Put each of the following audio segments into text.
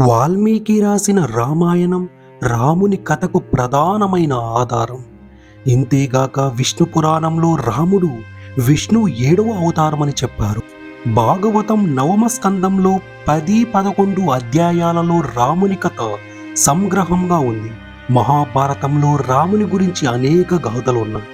వాల్మీకి రాసిన రామాయణం రాముని కథకు ప్రధానమైన ఆధారం. ఇంతేగాక విష్ణు పురాణంలో రాముడు విష్ణు ఏడవ అవతారమని చెప్పారు. భాగవతం నవమ స్కందంలో పది పదకొండు అధ్యాయాలలో రాముని కథ సంగ్రహంగా ఉంది. మహాభారతంలో రాముని గురించి అనేక గాథలున్నాయి.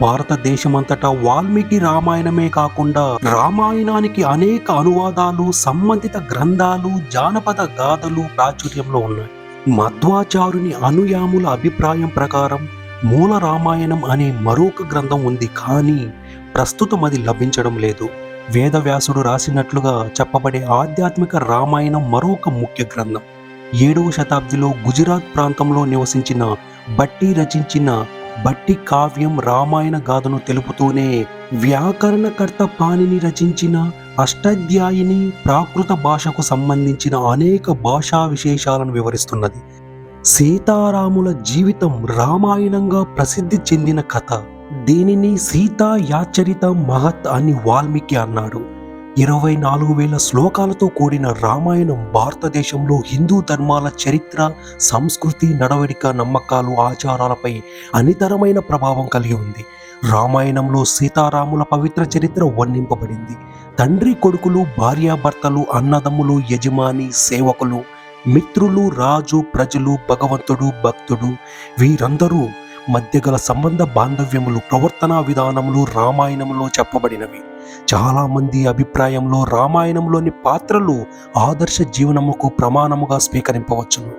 భారతదేశమంతటా వాల్మీకి రామాయణమే కాకుండా రామాయణానికి అనేక అనువాదాలు సంబంధిత గ్రంథాలు జానపద గాథలు ప్రాచుర్యంలో ఉన్నాయి. మధ్వాచారుని అనుయాముల అభిప్రాయం ప్రకారం మూల రామాయణం అనే మరొక గ్రంథం ఉంది కానీ ప్రస్తుతం అది లభించడం లేదు. వేదవ్యాసుడు రాసినట్లుగా చెప్పబడే ఆధ్యాత్మిక రామాయణం మరొక ముఖ్య గ్రంథం. ఏడవ శతాబ్దిలో గుజరాత్ ప్రాంతంలో నివసించిన బట్టి రచించిన బట్టి కావ్యం రామాయణ గాథను తెలుపుతూనే వ్యాకరణకర్త పాణిని రచించిన అష్టాధ్యాయిని ప్రాకృత భాషకు సంబంధించిన అనేక భాషా విశేషాలను వివరిస్తున్నది. సీతారాముల జీవితం రామాయణంగా ప్రసిద్ధి చెందిన కథ. దీనిని సీతా యాచరిత మహత్ అని వాల్మీకి అన్నాడు. ఇరవై నాలుగు వేల శ్లోకాలతో కూడిన రామాయణం భారతదేశంలో హిందూ ధర్మాల చరిత్ర సంస్కృతి నడవడిక నమ్మకాలు ఆచారాలపై అనితరమైన ప్రభావం కలిగి ఉంది. రామాయణంలో సీతారాముల పవిత్ర చరిత్ర వర్ణింపబడింది. తండ్రి కొడుకులు భార్యాభర్తలు అన్నదమ్ములు యజమాని సేవకులు మిత్రులు రాజు ప్రజలు భగవంతుడు భక్తుడు వీరందరూ మధ్య గల సంబంధ బాంధవ్యములు ప్రవర్తనా విధానములు రామాయణంలో చెప్పబడినవి. చాలామంది అభిప్రాయంలో రామాయణంలోని పాత్రలు ఆదర్శ జీవనముకు ప్రమాణముగా స్వీకరింపవచ్చును.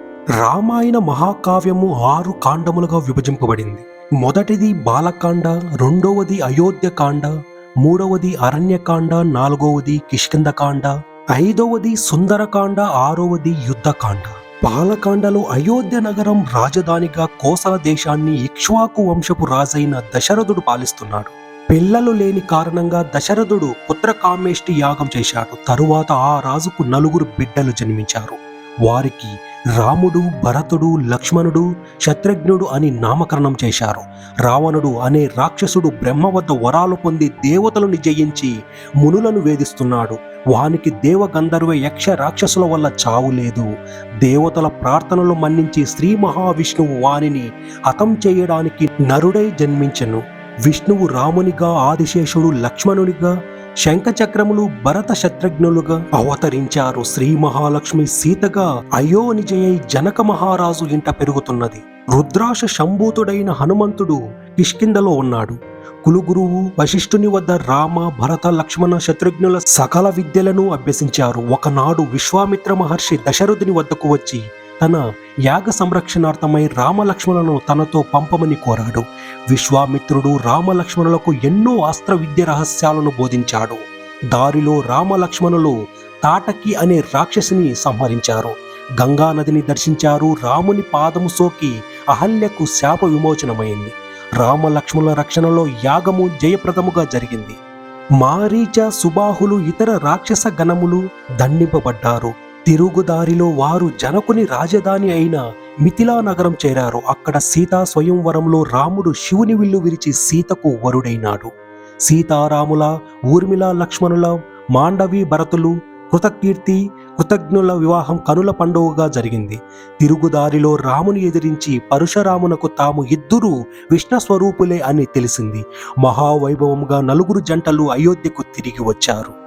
రామాయణ మహాకావ్యము ఆరు కాండములుగా విభజింపబడింది. మొదటిది బాలకాండ రెండవది అయోధ్యకాండ మూడవది అరణ్యకాండ నాలుగవది కిష్కిందకాండ ఐదవది సుందరకాండ ఆరవది యుద్ధకాండ. బాలకాండలో అయోధ్య నగరం రాజధానిగా కోసల దేశాన్ని ఇక్ష్వాకు వంశపు రాజైన దశరథుడు పాలిస్తున్నాడు. పిల్లలు లేని కారణంగా దశరథుడు పుత్రకామేష్టి యాగం చేశాడు. తరువాత ఆ రాజుకు నలుగురు బిడ్డలు జన్మించారు. వారికి రాముడు భరతుడు లక్ష్మణుడు శత్రుఘ్నుడు అని నామకరణం చేశారు. రావణుడు అనే రాక్షసుడు బ్రహ్మ వద్ద వరాలు పొంది దేవతలను జయించి మునులను వేధిస్తున్నాడు. వానికి దేవగంధర్వ యక్ష రాక్షసుల వల్ల చావు లేదు. దేవతల ప్రార్థనలు మన్నించి శ్రీ మహావిష్ణువు వానిని హతం చేయడానికి నరుడై జన్మించెను. విష్ణువు రామునిగా ఆదిశేషుడు లక్ష్మణునిగా శంఖచక్రములు భరత శత్రుఘ్నులుగా అవతరించారు శ్రీ మహాలక్ష్మి సీతగా అయోనిజయై జనక మహారాజు ఇంట పెరుగుతున్నది. రుద్రాశ శంభూతుడైన హనుమంతుడు కిష్కిందలో ఉన్నాడు. కులుగురువు వశిష్ఠుని వద్ద రామ భరత లక్ష్మణ శత్రుఘ్నుల సకల విద్యలను అభ్యసించారు. ఒకనాడు విశ్వామిత్ర మహర్షి దశరథుని వద్దకు వచ్చి తన యాగ సంరక్షణార్థమై రామలక్ష్మణులను తనతో పంపమని కోరాడు. విశ్వామిత్రుడు రామలక్ష్మణులకు ఎన్నో అస్త్ర విద్య రహస్యాలను బోధించాడు. దారిలో రామలక్ష్మణులు తాటకి అనే రాక్షసిని సంహరించారు. గంగానదిని దర్శించారు. రాముని పాదము సోకి అహల్యకు శాప విమోచనమైంది. రామలక్ష్మణుల రక్షణలో యాగము జయప్రదముగా జరిగింది. మారీచ సుబాహులు ఇతర రాక్షస గణములు దండింపబడ్డారు. తిరుగుదారిలో వారు జనకుని రాజధాని అయిన మిథిలా నగరం చేరారు. అక్కడ సీతా స్వయంవరంలో రాముడు శివుని విల్లు విరిచి సీతకు వరుడైనాడు. సీతారాముల ఊర్మిళ లక్ష్మణుల మాండవి భరతులు కృతకీర్తి కృతజ్ఞుల వివాహం కనుల పండుగగా జరిగింది. తిరుగుదారిలో రాముని ఎదిరించి పరశురామునకు తాము ఇద్దరూ విష్ణస్వరూపులే అని తెలిసింది. మహావైభవంగా నలుగురు జంటలు అయోధ్యకు తిరిగి వచ్చారు.